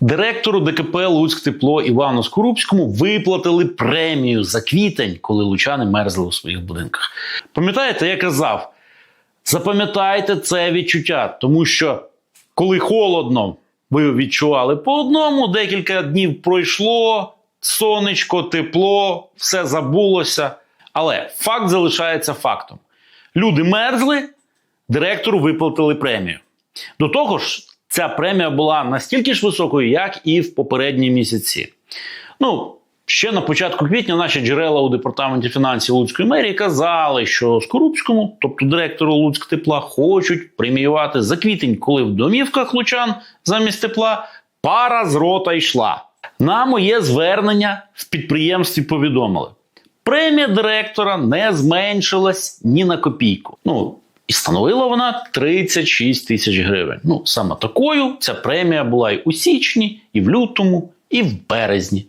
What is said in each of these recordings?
Директору ДКП Луцьк Тепло Івану Скорубському виплатили премію за квітень, коли лучани мерзли у своїх будинках. Пам'ятаєте, я казав, запам'ятайте це відчуття, тому що коли холодно, ви відчували по одному, декілька днів пройшло, сонечко, тепло, все забулося. Але факт залишається фактом. Люди мерзли, директору виплатили премію. До того ж, ця премія була настільки ж високою, як і в попередні місяці. Ну, ще на початку квітня наші джерела у департаменті фінансів Луцької мерії казали, що Скорубському, тобто директору Луцьк тепла, хочуть преміювати за квітень, коли в домівках лучан замість тепла пара з рота йшла. На моє звернення в підприємстві повідомили. Премія директора не зменшилась ні на копійку. Ну, і становила вона 36 тисяч гривень. Ну, саме такою ця премія була і у січні, і в лютому, і в березні.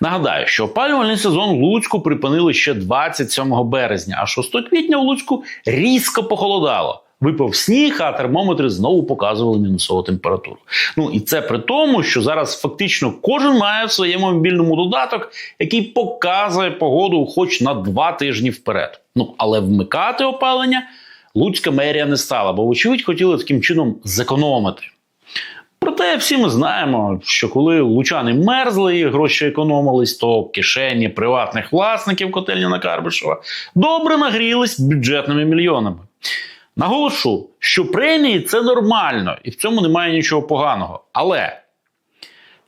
Нагадаю, що опалювальний сезон в Луцьку припинили ще 27 березня, а 6 квітня в Луцьку різко похолодало. Випав сніг, а термометри знову показували мінусову температуру. Ну і це при тому, що зараз фактично кожен має в своєму мобільному додаток, який показує погоду хоч на два тижні вперед. Ну але вмикати опалення Луцька мерія не стала, бо, вочевидь, хотіли таким чином зекономити. Проте всі ми знаємо, що коли лучани мерзли і гроші економились, то кишені приватних власників котельні на Карбишева добре нагрілись бюджетними мільйонами. Наголошу, що премії це нормально і в цьому немає нічого поганого. Але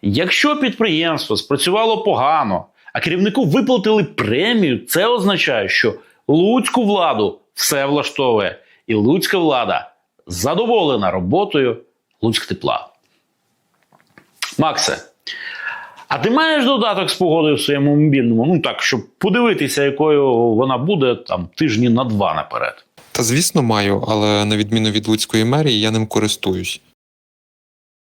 якщо підприємство спрацювало погано, а керівнику виплатили премію, це означає, що луцьку владу все влаштовує, і луцька влада задоволена роботою Луцьк тепла. Максе, а ти маєш додаток з погодою в своєму мобільному? Ну так, щоб подивитися, якою вона буде там тижні на два наперед. Та звісно маю, але на відміну від Луцької мерії я ним користуюсь.